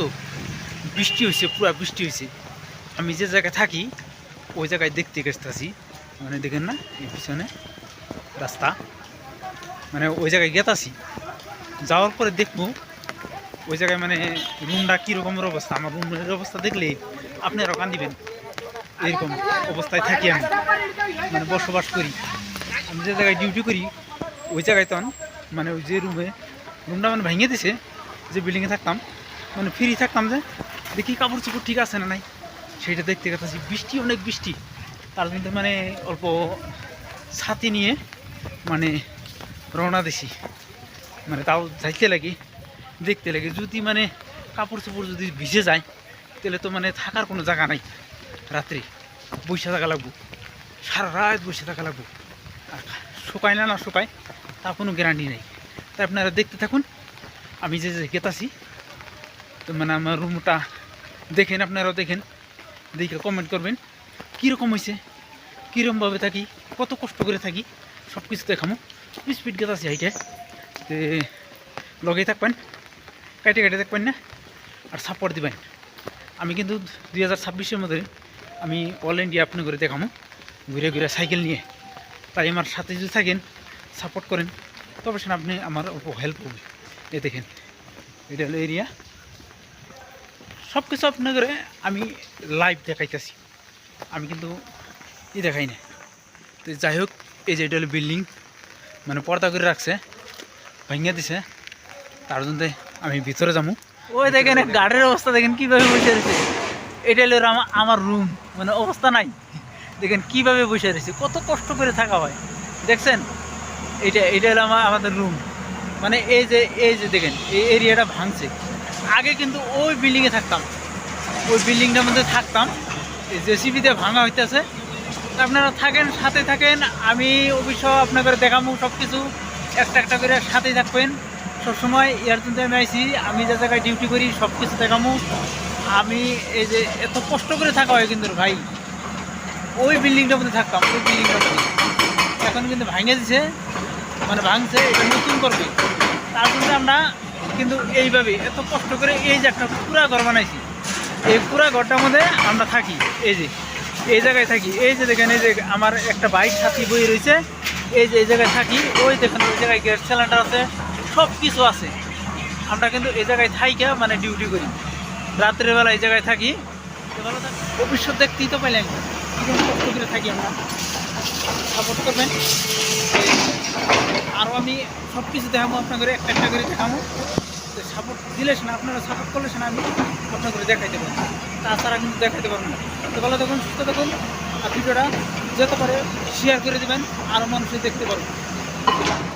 তো বৃষ্টি হয়েছে পুরা বৃষ্টি হয়েছে আমি যে জায়গায় থাকি, ওই জায়গায় দেখতে গেছতেছি মানে দেখেন না, এই পিছনে রাস্তা। মানে ওই জায়গায় গেতাছি। যাওয়ার পরে দেখব, ওই জায়গায় মানে রুমটা কীরকমের অবস্থা? আমার রুমের অবস্থা দেখলে আপনারাও কান্দিবেন। এরকম অবস্থায় থাকি আমি। মানে বসবাস করি। আমি যে জায়গায় ডিউটি করি, ওই জায়গায় তখন মানে ওই যে রুমে রুমটা মানে ভেঙে দিছে, যে বিল্ডিংয়ে থাকতাম। মানে ফ্রি থাকতাম যে, দেখি কাপড় চোপড় ঠিক আছে না নাই? সেইটা দেখতে গেছি বৃষ্টি অনেক বৃষ্টি। তার জন্য মানে অল্প ছাতি নিয়ে মানে রওনা দিছি। মানে তাও যাইতে লাগে, দেখতে লাগে। যদি মানে কাপড় চোপড় যদি ভিজে যায়, তাহলে তো মানে থাকার কোনো জায়গা নাই রাত্রি। বসে থাকা লাগবো। সারা রাত বসে থাকা লাগবো। আর শুকায় না না শুকায় তার কোনো গ্যারান্টি নেই। তাই আপনারা দেখতে থাকুন। আমি যে যে গেতাছি তো মানে আমার রুমটা দেখেন আপনারাও দেখেন। দেখে কমেন্ট করবেন, কীরকম হয়েছে কীরকমভাবে থাকি? কত কষ্ট করে থাকি? সব কিছু দেখামো। স্পিড গেট আছে হাইটে। তে লগেই থাকবেন কাটে কাটে থাকবেন না, আর সাপোর্ট দিবেন। আমি কিন্তু দুই হাজার ছাব্বিশের মধ্যে আমি অল ইন্ডিয়া আপনি করে দেখামো, ঘুরে ঘুরে সাইকেল নিয়ে। তাই আমার সাথে যদি থাকেন সাপোর্ট করেন, তবে সেটা আপনি আমার হেল্প করবে এ দেখেন, এটা হলো এরিয়া সব কিছু আপনাদের আমি লাইভ দেখাইতেছি। আমি কিন্তু ই দেখাই না তো যাই হোক, এই যে এটা হলো বিল্ডিং মানে পর্দা করে রাখছে ভেঙে দিছে। তার জন্য আমি ভিতরে যাব। ওই দেখেন গাড়ির অবস্থা দেখেন, কীভাবে বসে রয়েছে। এটা হলো আমা- আমার রুম মানে অবস্থা নাই। দেখেন, কীভাবে বসে রয়েছে, কত কষ্ট করে থাকা হয়। দেখছেন? এটা এটা হলো আমার আমাদের রুম মানে এই যে এই যে দেখেন, এই এরিয়াটা ভাঙছে। আগে কিন্তু ওই বিল্ডিংয়ে থাকতাম। ওই বিল্ডিংটার মধ্যে থাকতাম। জেসিবিতে ভাঙা হইতেছে। আপনারা থাকেন, সাথে থাকেন। আমি অবশ্য আপনাদের দেখাবো সব কিছু একটা একটা করে সাথেই থাকবেন। সবসময় ইয়ার জন্য আমি আইসি আমি যে জায়গায় ডিউটি করি সব কিছু দেখাবো আমি এই যে এত কষ্ট করে থাকা হয় কিন্তু ভাই। ওই বিল্ডিংটার মধ্যে থাকতাম, ওই বিল্ডিংটার মধ্যে। এখন কিন্তু ভাঙে দিছে। মানে ভাঙছে, এটা নতুন করবে। তার জন্য আমরা কিন্তু এইভাবে এত কষ্ট করে এই যে একটা পুরা ঘর বানাইছি। এই পুরা ঘরটার মধ্যে আমরা থাকি, এই যে, এই জায়গায় থাকি। এই যে দেখেন, এই যে আমার একটা বাইক সাথী বই রয়েছে, এই যে এই জায়গায় থাকি, ওই দেখেন, ওই জায়গায় গ্যাস সিলিন্ডার আছে সব কিছু আছে। আমরা কিন্তু এই জায়গায় থাইকা মানে ডিউটি করি। রাত্রের বেলা এই জায়গায় থাকি। ভবিষ্যৎ দেখতেই তো পাইলাম কষ্ট করে থাকি আমরা। সাপোর্ট করবেন। আরও আমি সব কিছু দেখাবো আপনাদের একটা একটা করে দেখাবো। সাপোর্ট দিলে না আপনারা সাপোর্ট করলে না আমি আপনাদের দেখাইতে পারব। তাছাড়া কিন্তু দেখাইতে পারব না। তো ভালো দেখুন সুস্থ দেখুন আর ভিডিওটা যেতে পারে শেয়ার করে দেবেন আরও মানুষ দেখতে পারব।